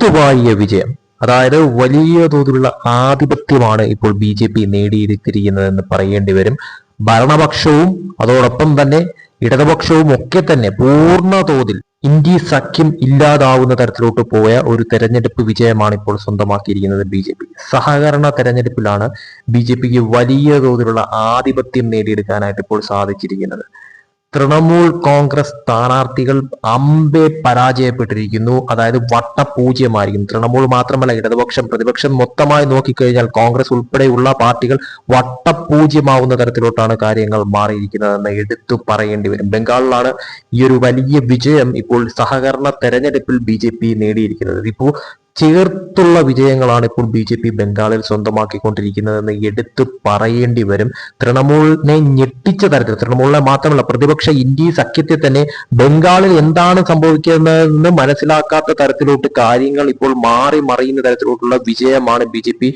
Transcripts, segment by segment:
തൂത്തുവാഴിയ വിജയം. അതായത് വലിയ തോതിലുള്ള ആധിപത്യമാണ് ഇപ്പോൾ ബി ജെ പി നേടിയിരിക്കുന്നതെന്ന് പറയേണ്ടി വരും. ഭരണപക്ഷവും അതോടൊപ്പം തന്നെ ഇടതുപക്ഷവും ഒക്കെ തന്നെ പൂർണ തോതിൽ ഇന്ത്യ സഖ്യം ഇല്ലാതാവുന്ന തരത്തിലോട്ട് പോയ ഒരു തെരഞ്ഞെടുപ്പ് വിജയമാണ് ഇപ്പോൾ സ്വന്തമാക്കിയിരിക്കുന്നത് ബി ജെ പി. സഹകരണ തെരഞ്ഞെടുപ്പിലാണ് ബി ജെ പിക്ക് വലിയ തോതിലുള്ള ആധിപത്യം നേടിയെടുക്കാനായിട്ട് ഇപ്പോൾ സാധിച്ചിരിക്കുന്നത്. തൃണമൂൽ കോൺഗ്രസ് സ്ഥാനാർത്ഥികൾ അമ്പെ പരാജയപ്പെട്ടിരിക്കുന്നു. അതായത് വട്ടപൂജ്യമായിരിക്കും തൃണമൂൽ മാത്രമല്ല ഇടതുപക്ഷം പ്രതിപക്ഷം മൊത്തമായി നോക്കിക്കഴിഞ്ഞാൽ കോൺഗ്രസ് ഉൾപ്പെടെയുള്ള പാർട്ടികൾ വട്ടപൂജ്യമാവുന്ന തരത്തിലോട്ടാണ് കാര്യങ്ങൾ മാറിയിരിക്കുന്നതെന്ന് എടുത്തു പറയേണ്ടി വരും. ബംഗാളിലാണ് ഈ ഒരു വലിയ വിജയം ഇപ്പോൾ സഹകരണ തെരഞ്ഞെടുപ്പിൽ ബി നേടിയിരിക്കുന്നത്. ഇപ്പോൾ ചേർത്തുള്ള വിജയങ്ങളാണ് ഇപ്പോൾ ബി ജെ പി ബംഗാളിൽ സ്വന്തമാക്കിക്കൊണ്ടിരിക്കുന്നതെന്ന് എടുത്തു പറയേണ്ടി വരും. തൃണമൂലിനെ ഞെട്ടിച്ച തരത്തിൽ തൃണമൂലിനെ മാത്രമല്ല പ്രതിപക്ഷ ഇന്ത്യ സഖ്യത്തെ തന്നെ ബംഗാളിൽ എന്താണ് സംഭവിക്കുന്നതെന്ന് മനസ്സിലാക്കാത്ത തരത്തിലോട്ട് കാര്യങ്ങൾ ഇപ്പോൾ മാറി മറിയുന്ന തരത്തിലോട്ടുള്ള വിജയമാണ് ബി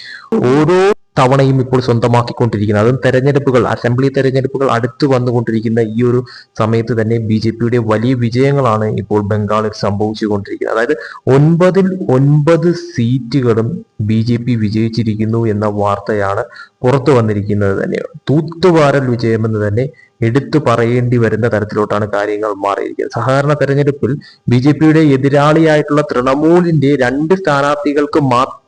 ഓരോ തവണയും ഇപ്പോൾ സ്വന്തമാക്കിക്കൊണ്ടിരിക്കുന്നത്. അതും തെരഞ്ഞെടുപ്പുകൾ അസംബ്ലി തെരഞ്ഞെടുപ്പുകൾ അടുത്തു വന്നുകൊണ്ടിരിക്കുന്ന ഈ ഒരു സമയത്ത് തന്നെ ബി ജെ പിയുടെ വലിയ വിജയങ്ങളാണ് ഇപ്പോൾ ബംഗാളിൽ സംഭവിച്ചുകൊണ്ടിരിക്കുന്നത്. അതായത് ഒൻപതിൽ ഒൻപത് സീറ്റുകളും ബി ജെ പി വിജയിച്ചിരിക്കുന്നു എന്ന വാർത്തയാണ് പുറത്തു വന്നിരിക്കുന്നത് തന്നെ. തൂത്തുവാരൽ വിജയമെന്ന് തന്നെ എടുത്തു പറയേണ്ടി വരുന്ന തരത്തിലോട്ടാണ് കാര്യങ്ങൾ മാറിയിരിക്കുന്നത്. സഹകരണ തെരഞ്ഞെടുപ്പിൽ ബി ജെ പിയുടെ എതിരാളിയായിട്ടുള്ള തൃണമൂലിന്റെ രണ്ട് സ്ഥാനാർത്ഥികൾക്ക്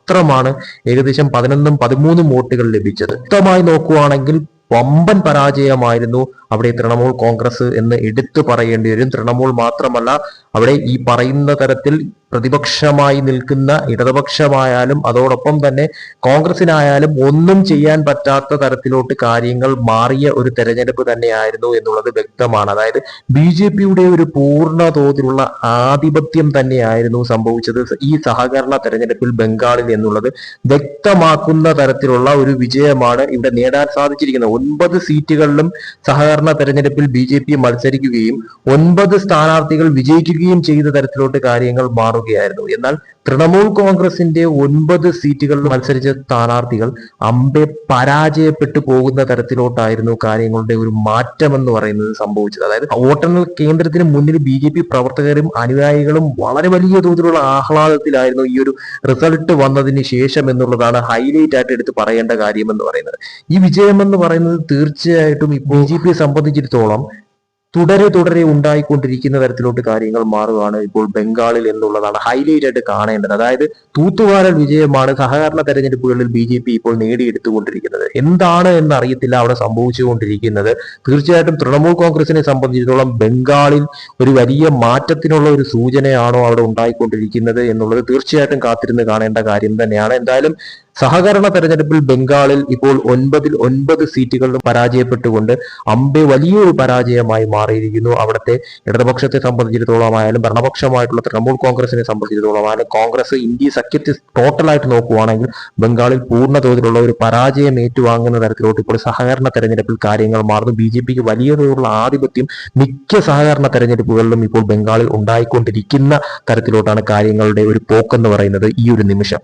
മാത്രമാണ് ഏകദേശം പതിനൊന്നും പതിമൂന്നും വോട്ടുകൾ ലഭിച്ചത്. വ്യക്തമായി നോക്കുവാണെങ്കിൽ വമ്പൻ പരാജയമായിരുന്നു അവിടെ തൃണമൂൽ കോൺഗ്രസ് എന്ന് എടുത്തു പറയേണ്ടി വരും. തൃണമൂൽ മാത്രമല്ല അവിടെ ഈ പറയുന്ന തരത്തിൽ പ്രതിപക്ഷമായി നിൽക്കുന്ന ഇടതുപക്ഷമായാലും അതോടൊപ്പം തന്നെ കോൺഗ്രസിനായാലും ഒന്നും ചെയ്യാൻ പറ്റാത്ത തരത്തിലോട്ട് കാര്യങ്ങൾ മാറിയ ഒരു തെരഞ്ഞെടുപ്പ് തന്നെയായിരുന്നു എന്നുള്ളത് വ്യക്തമാണ്. അതായത് ബി ജെ പിയുടെ ഒരു പൂർണ തോതിലുള്ള ആധിപത്യം തന്നെയായിരുന്നു സംഭവിച്ചത് ഈ സഹകരണ തെരഞ്ഞെടുപ്പിൽ ബംഗാളിൽ എന്നുള്ളത്. വ്യക്തമാക്കുന്ന തരത്തിലുള്ള ഒരു വിജയമാണ് ഇവിടെ നേടാൻ സാധിച്ചിരിക്കുന്നത്. ഒൻപത് സീറ്റുകളിലും സഹകരണ തെരഞ്ഞെടുപ്പിൽ ബി ജെ പി മത്സരിക്കുകയും ഒൻപത് സ്ഥാനാർത്ഥികൾ വിജയിക്കുകയും ചെയ്ത തരത്തിലോട്ട് കാര്യങ്ങൾ മാറുകയായിരുന്നു. എന്നാൽ തൃണമൂൽ കോൺഗ്രസിന്റെ ഒൻപത് സീറ്റുകളിൽ മത്സരിച്ച സ്ഥാനാർത്ഥികൾ അമ്പെ പരാജയപ്പെട്ടു പോകുന്ന തരത്തിലോട്ടായിരുന്നു കാര്യങ്ങളുടെ ഒരു മാറ്റം എന്ന് പറയുന്നത് സംഭവിച്ചത്. അതായത് വോട്ടെണ്ണൽ കേന്ദ്രത്തിന് മുന്നിൽ ബി ജെ പി പ്രവർത്തകരും അനുയായികളും വളരെ വലിയ തോതിലുള്ള ആഹ്ലാദത്തിലായിരുന്നു ഈ ഒരു റിസൾട്ട് വന്നതിന് ശേഷം എന്നുള്ളതാണ് ഹൈലൈറ്റ് ആയിട്ട് എടുത്ത് പറയേണ്ട കാര്യം എന്ന് പറയുന്നത്. ഈ വിജയം എന്ന് പറയുന്നത് തീർച്ചയായിട്ടും ഇപ്പോൾ ബി ജെ പിയെ സംബന്ധിച്ചിടത്തോളം തുടരെ തുടരെ ഉണ്ടായിക്കൊണ്ടിരിക്കുന്ന തരത്തിലോട്ട് കാര്യങ്ങൾ മാറുകയാണ് ഇപ്പോൾ ബംഗാളിൽ എന്നുള്ളതാണ് ഹൈലൈറ്റ് ആയിട്ട് കാണേണ്ടത്. അതായത് തൂത്തുവാരൽ വിജയമാണ് സഹകരണ തെരഞ്ഞെടുപ്പുകളിൽ ബി ജെ പി ഇപ്പോൾ നേടിയെടുത്തുകൊണ്ടിരിക്കുന്നത്. എന്താണ് എന്നറിയത്തില്ല അവിടെ സംഭവിച്ചുകൊണ്ടിരിക്കുന്നത്. തീർച്ചയായിട്ടും തൃണമൂൽ കോൺഗ്രസിനെ സംബന്ധിച്ചിടത്തോളം ബംഗാളിൽ ഒരു വലിയ മാറ്റത്തിനുള്ള ഒരു സൂചനയാണോ അവിടെ ഉണ്ടായിക്കൊണ്ടിരിക്കുന്നത് എന്നുള്ളത് തീർച്ചയായിട്ടും കാത്തിരുന്ന് കാണേണ്ട കാര്യം തന്നെയാണ്. എന്തായാലും സഹകരണ തെരഞ്ഞെടുപ്പിൽ ബംഗാളിൽ ഇപ്പോൾ ഒൻപതിൽ ഒൻപത് സീറ്റുകളിലും പരാജയപ്പെട്ടുകൊണ്ട് അമ്പെ വലിയൊരു പരാജയമായി മാറിയിരിക്കുന്നു. അവിടുത്തെ ഇടതുപക്ഷത്തെ സംബന്ധിച്ചിടത്തോളം ആയാലും ഭരണപക്ഷമായിട്ടുള്ള തൃണമൂൽ കോൺഗ്രസിനെ സംബന്ധിച്ചിടത്തോളം ആയാലും കോൺഗ്രസ് ഇന്ത്യ സഖ്യത്തെ ടോട്ടലായിട്ട് നോക്കുകയാണെങ്കിൽ ബംഗാളിൽ പൂർണ തോതിലുള്ള ഒരു പരാജയം ഏറ്റുവാങ്ങുന്ന തരത്തിലോട്ട് ഇപ്പോൾ സഹകരണ തെരഞ്ഞെടുപ്പിൽ കാര്യങ്ങൾ മാറുന്നു. ബി ജെ പിക്ക് വലിയ തോതിലുള്ള ആധിപത്യം മിക്ക സഹകരണ തെരഞ്ഞെടുപ്പുകളിലും ഇപ്പോൾ ബംഗാളിൽ ഉണ്ടായിക്കൊണ്ടിരിക്കുന്ന തരത്തിലോട്ടാണ് കാര്യങ്ങളുടെ ഒരു പോക്കെന്ന് പറയുന്നത് ഈ ഒരു നിമിഷം.